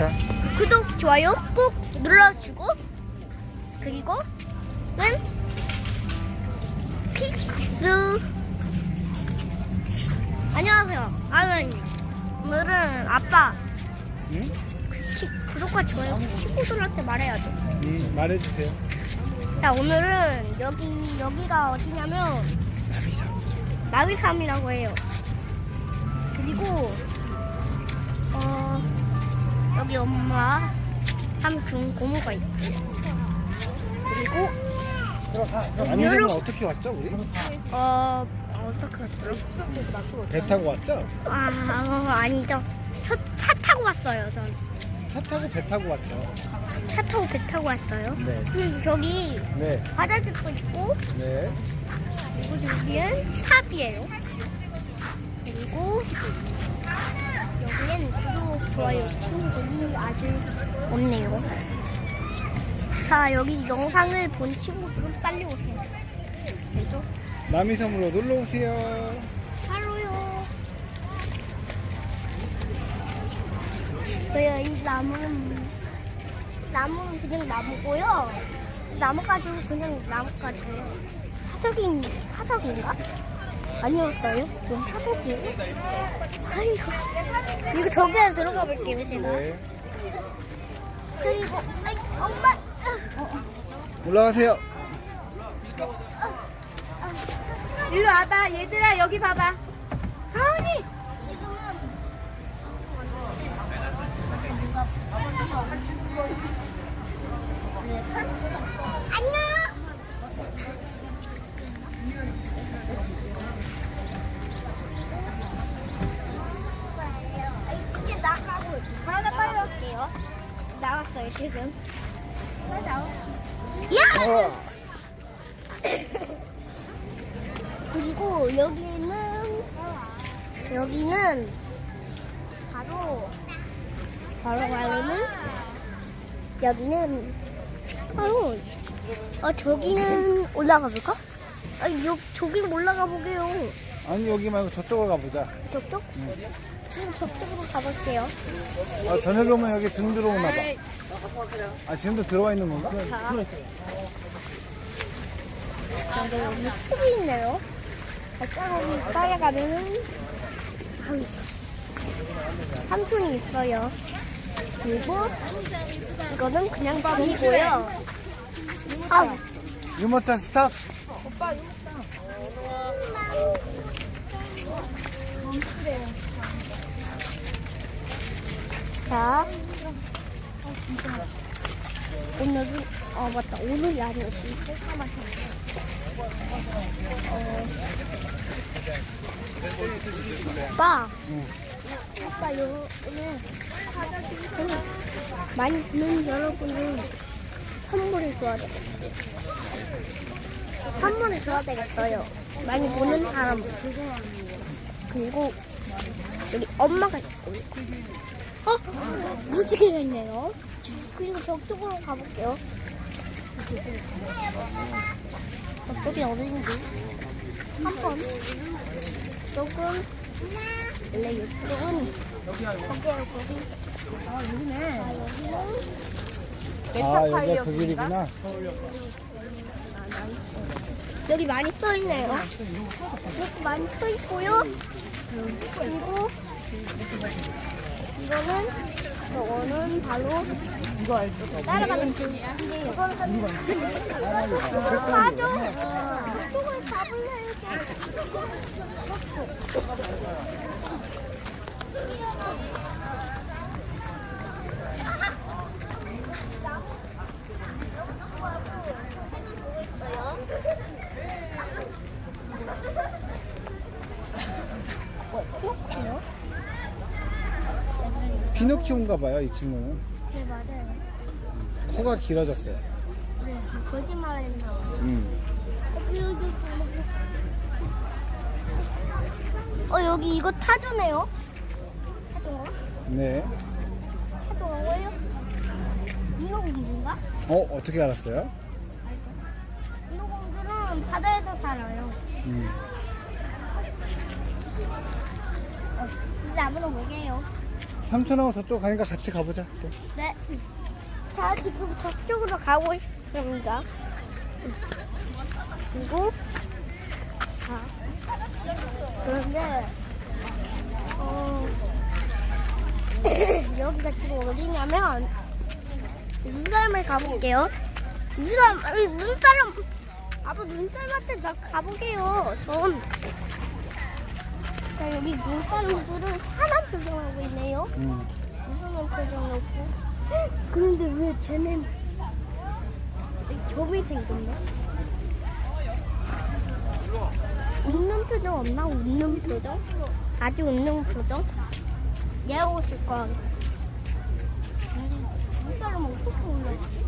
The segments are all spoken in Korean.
자, 구독, 좋아요 꾹 눌러주고 그리고 는 픽스 안녕하세요 아버님 오늘은 아빠 응? 치, 구독과 좋아요 친구들한테 말해야죠 음, 말해주세요. 자 오늘은 여기 여기가 어디냐면 나비상. 나위섬이라고 해요 그리고 어 여기 엄마 삼촌 고모가 있고 그리고 남이섬은 여러- 어떻게 왔죠, 우리? 어 어떻게 왔어요? 배 타고 왔죠? 아 어, 아니죠. 차, 차 타고 왔어요. 전. 차 타고 배 타고 왔죠. 차 타고 배 타고 왔어요. 네. 그리고 저기 네, 바다집도 있고 네. 그리고 여기는 탑이에요. 그리고 여기는 구독, 좋아요, 친구들이 아주 없네요. 자 여기 영상을 본 친구들은 빨리 오세요. 알죠? 남이섬으로 놀러 오세요. 바로요. 왜요? 이 나무는 나무는 그냥 나무고요. 나무 가지고 그냥 나무 가지고 사석인 사석인가? 아니었어요? 그럼 사석이에요? 아이고 이거 저기에 들어가 볼게요 제가. 네. 그리고 아이 엄마. 올라가세요. 일로 와봐 얘들아 여기 봐봐 가은이 지금은. 지금. 나와 야! 어. 그리고 여기는 여기는 바로 바로 바로는 여기는 바로 아 저기는 올라가 볼까? 아 여, 저기는 올라가 보게요. 아니, 여기 말고 저쪽으로 가보자. 저쪽? 지금 저쪽으로 가볼게요. 아, 저녁에 오면 여기 등 들어오나 봐. 아, 지금도 들어와 있는 건가? 자. 근데 여기 숲이 있네요. 발자국이 따라가면은 아유, 삼촌이 있어요. 그리고 이거는 그냥 밤이고요. 아, 유모차 스탑. 자. 오늘은, 어, 맞다. 오늘이 아니었지. 어, 오빠. 응. 아빠, 요, 오늘, 많이 보는 여러분은 선물을 줘야 돼. 선물을 줘야 되겠어요. 많이 보는 사람. 그리고, 여기 엄마가 있고. 어? 무지개가 있네요. 그리고 저쪽으로 가볼게요. 저쪽이 어딘지 한번 조금 원래 이쪽은 아 여기네 아 아, 여기가 그 길이구나. 여기 많이 써 있네요. 이렇게 많이 써 있고요. 그리고 이거는 저거는 바로 따라가는 길. 이거는 맞아. 이쪽을 잡을래야죠. 피노키오인가 봐요, 이 친구는. 네 맞아요. 코가 길어졌어요. 네 거짓말 했나 봐요. 음. 어 여기 이거 타조네요. 타조가? 네. 타조가 뭐예요? 인어공주인가? 어, 어떻게 알았어요? 인어공주는 바다에서 살아요. 음. 어, 이제 아무나 뭐게요? 삼촌하고 저쪽 가니까 같이 가보자. 또. 네. 자, 지금 저쪽으로 가고 있습니다. 그리고, 자, 그런데, 어, 여기가 지금 어디냐면, 눈사람을 가볼게요. 눈사람, 아니, 눈사람, 아빠 눈사람한테 나 가볼게요. 전. 자, 여기 눈사람들은 사람 표정하고 있네요. 응. 무슨 표정 없고 그런데 왜 쟤는 점이 생겼네? 웃는 표정 없나? 웃는 표정? 아주 웃는 표정? 얘 오실 거야 이 사람 어떻게 올라지?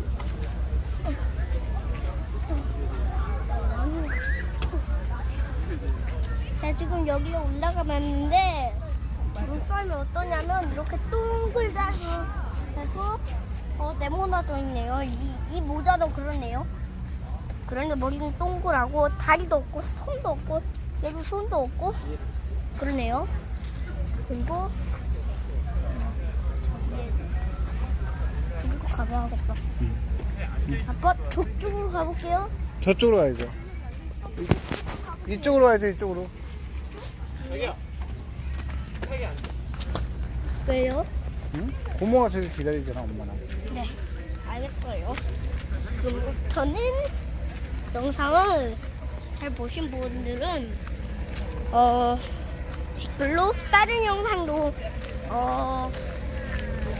자 지금 여기에 올라가 봤는데 눈썰이 어떠냐면 이렇게 동글다리 해서 어, 네모나져 있네요. 이, 이 모자도 그러네요. 그런데 머리는 동글하고 다리도 없고 손도 없고 얘도 손도 없고 그러네요. 그리고 그리고 가봐야겠다. 아빠 저쪽으로 가볼게요. 저쪽으로 가야죠. 이- 이쪽으로 가야죠, 이쪽으로. 왜요? 응? 고모가 저기 기다리잖아, 엄마랑. 네, 알겠어요. 그럼부터는 영상을 잘 보신 분들은 어 댓글로 다른 영상도 어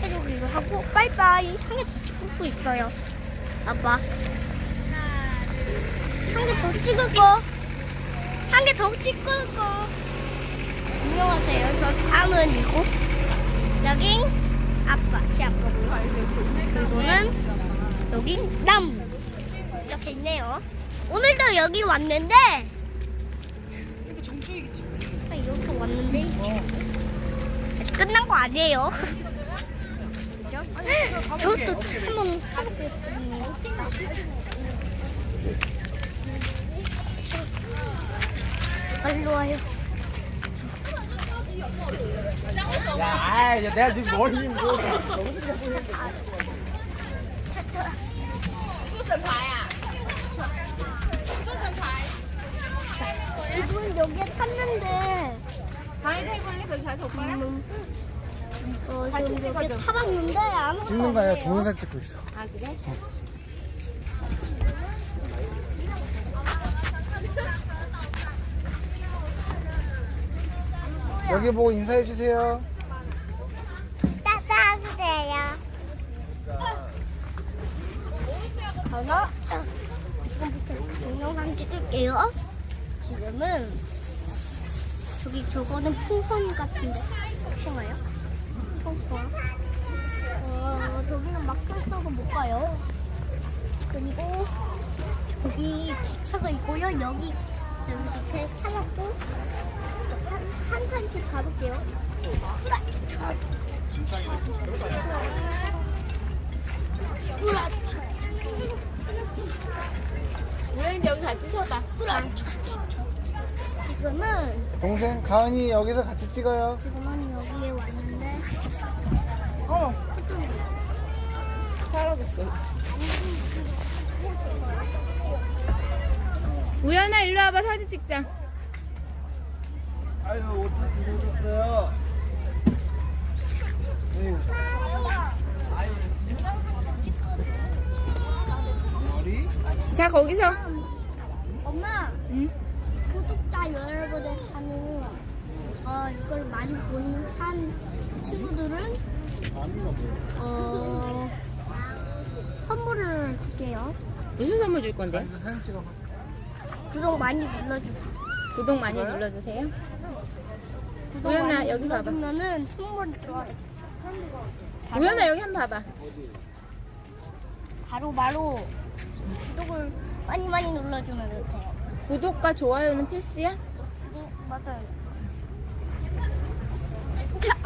해주기로 하고 빠이빠이 상에 더 찍을 수 있어요. 아빠 한 개 더 찍을 거. 한 개 더 찍을 거. 안녕하세요. 저 다은이고 여긴 아빠, 제 아빠고요. 그리고는 여기 나무 이렇게 있네요. 오늘도 여기 왔는데 아, 이렇게 왔는데 아직 끝난 거 아니에요. 저것도 한번 해보겠습니다. 빨리 와요. 야, 아, 내가 네 머리 뭐. 지금 여기에 탔는데 방에 해볼래? 거기 가서 오빠랑? 어, 지금 여기 타봤는데 아무것도 찍는 거 아니라 없네요. 동영상 찍고 있어. 아 그래? 여기 보고 인사해 주세요. 따뜻하세요. 저는 지금부터 동영상 찍을게요. 지금은 저기 저거는 풍선 같은데 풍선가요? 풍선. 어 저기는 막혔어서 못 가요. 그리고 저기 기차가 있고요. 여기 여기 밑에 차놨고 한, 한 칸씩 가볼게요. 우연히 여기 같이 서봐. 지금은 동생 가은이 여기서 같이 찍어요. 지금은 여기에 왔는데 어. 사라졌어. 우연아 일로 와봐 사진 찍자. 아유, 옷다 뒤집어졌어요. 머리? 자 거기서. 엄마 응? 구독자 여러분의 사는 어 이걸 많이 본한 친구들은 어 선물을 줄게요. 무슨 선물 줄 건데? 사진 찍어. 구독 많이 눌러주고 구독 많이 눌러주세요. 우연아, 여기 봐봐. 눌러주면은 선물 좋아해. 우연아 여기 한번 봐봐. 바로 바로 구독을 많이 많이 눌러주면 돼요. 구독과 좋아요는 필수야? 네, 맞아요. 자,